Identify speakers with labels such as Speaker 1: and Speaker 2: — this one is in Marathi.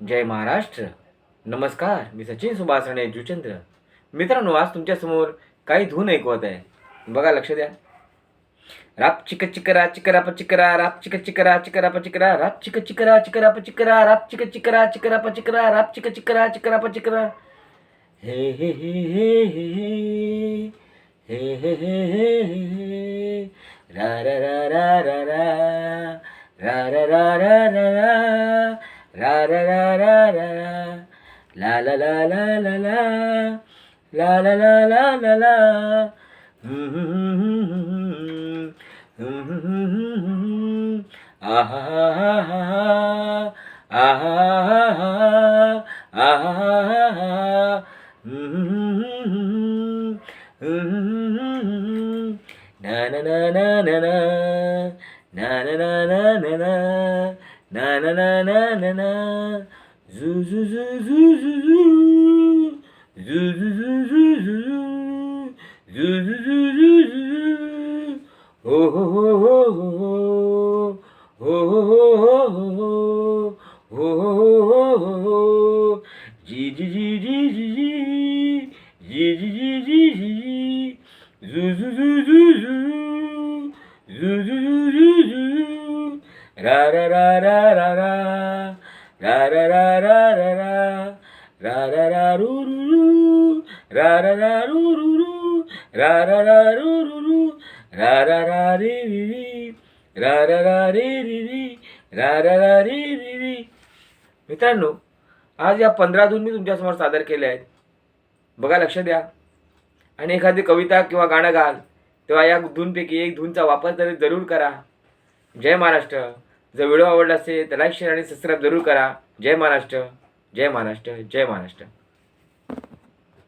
Speaker 1: जय महाराष्ट्र नमस्कार मी सचिन सुभाषणे जुचंद्र मित्रांनो आज तुमच्यासमोर काही धून ऐकवत आहे बघा लक्ष द्या राप चिक चिकरा चिकरा पचिकरा चिकरा राप चिक चिकरा चिकरा पचिकरा राप चिक चिकरा चिकरा पचिकरा चिकरा राप चिक चिकरा चिकरा पचिकरा राप चिक चिकरा चिकरा पचिकरा चिकरा हे हे हे हे हे हे हे हे हे हे रा रा रा रा रा रा रा रा रा रा রা রা রা রা রা লা লা লা লা লা লা লা লা লা লা লা লা আহা আহা আহা আহা na na na na na na na na na na na Na na na na na na. Zu zu zu zu zu zu. Zu zu zu zu zu zu. Zu zu zu zu zu zu. Ho ho ho ho ho ho. Ho ho ho ho ho ho. Ho ho ho ho ho ho. Ji ji ji ji ji ji. Ji ji ji ji ji ji. Zu zu zu zu zu. Zu zu zu zu zu. रा रा रा रा रा रा रा रा रा रा रा रा रा रा रा रू रू रू रा रा रा रू रू रू रा रा रा रू रू रू रा रा रा री री री रा रा रा री री री रा रा रा री री री मित्रांनो आज या पंधरा धून मी तुमच्यासमोर सादर केल्या आहेत बघा लक्ष द्या आणि एखादी कविता किंवा गाणं गाल तेव्हा या धूनपैकी एक धूनचा वापर तरी जरूर करा जय महाराष्ट्र जर व्हिडिओ आवडला असेल तर लाईक शेअर आणि सबस्क्राईब जरूर करा. जय महाराष्ट्र जय महाराष्ट्र जय महाराष्ट्र.